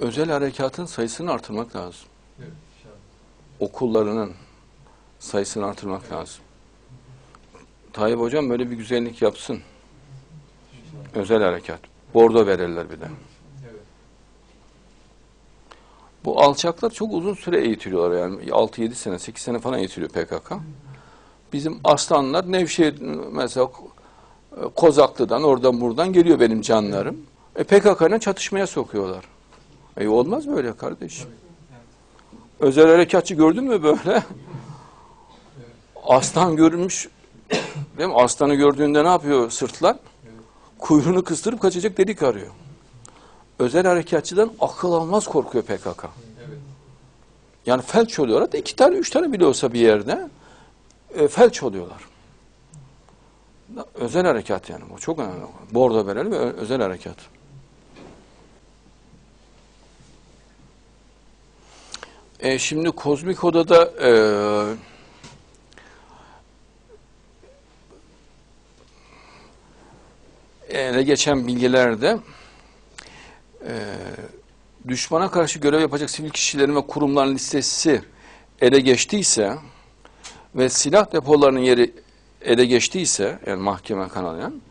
özel harekatın sayısını artırmak lazım. Evet. Okullarının sayısını artırmak lazım. Tayyip Hocam böyle bir güzellik yapsın. Özel harekat. Bordo verirler bir de. Evet. Bu alçaklar çok uzun süre eğitiliyorlar yani 6-7 sene, 8 sene falan eğitiliyor PKK. Bizim aslanlar Nevşehir mesela Kozaklı'dan oradan buradan geliyor benim canlarım. E PKK ile çatışmaya sokuyorlar. E olmaz böyle kardeşim. Özel harekatçı gördün mü böyle? Aslan görünmüş. Değil mi? Aslanı gördüğünde ne yapıyor sırtlan? Kuyruğunu kıstırıp kaçacak delik arıyor. Özel harekatçıdan akıl almaz korkuyor PKK. Yani felç oluyorlar iki tane, üç tane bile olsa bir yerde e, felç oluyorlar. Özel harekat yani bu çok önemli. Bordo verelim ve özel harekat. E, şimdi kozmik odada e, ele geçen bilgilerde e, düşmana karşı görev yapacak sivil kişilerin ve kurumların listesi ele geçtiyse ve silah depolarının yeri ele geçtiyse yani mahkeme kanalıyan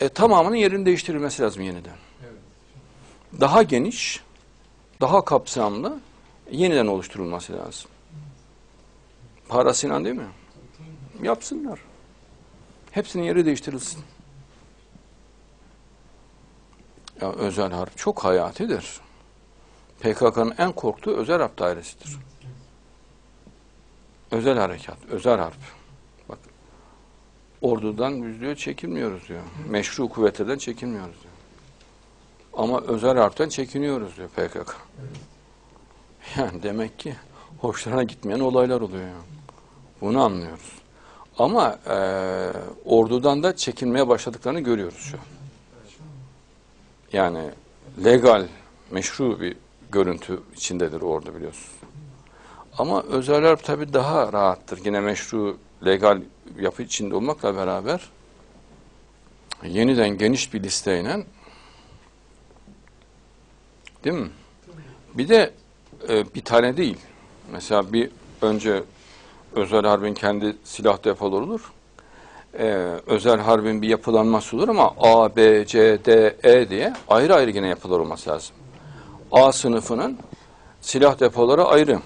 e, tamamının yerini değiştirilmesi lazım yeniden. Evet. Daha geniş, daha kapsamlı yeniden oluşturulması lazım. Parasıyla değil mi? Yapsınlar. Hepsinin yeri değiştirilsin. Ya özel harp çok hayatidir. PKK'nın en korktuğu özel harp dairesidir. Özel harekat, özel harp. Bak, ordudan biz diyor çekinmiyoruz diyor. Meşru kuvvetlerden çekinmiyoruz diyor. Ama özel harpten çekiniyoruz diyor PKK. Yani demek ki hoşlarına gitmeyen olaylar oluyor. Bunu anlıyoruz. Ama eee, ordudan da çekinmeye başladıklarını görüyoruz şu an. Yani legal, meşru bir görüntü içindedir orada biliyorsun. Ama özel harp tabii daha rahattır. Yine meşru, legal yapı içinde olmakla beraber yeniden geniş bir listeyle değil mi? Bir de e, bir tane değil. Mesela bir önce özel harbin kendi silah depoları olur. Ee, özel harbin bir yapılanması olur ama A, B, C, D, E diye ayrı ayrı yine yapılar olması lazım. A sınıfının silah depoları ayrı.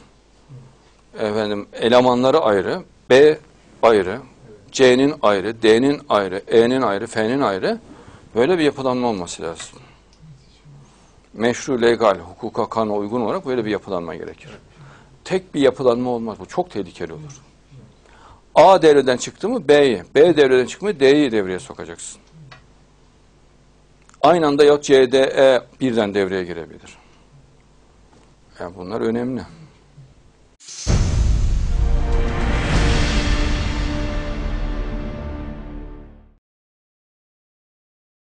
Efendim elemanları ayrı. B ayrı. C'nin ayrı, D'nin ayrı, E'nin ayrı, F'nin ayrı. Böyle bir yapılanma olması lazım. Meşru, legal, hukuka, kanuna uygun olarak böyle bir yapılanma gerekir. Tek bir yapılanma olmaz. Bu çok tehlikeli olur. A devreden çıktı mı B'yi, B devreden çıktı mı D'yi devreye sokacaksın. Aynı anda ya C, D, E birden devreye girebilir. Yani bunlar önemli.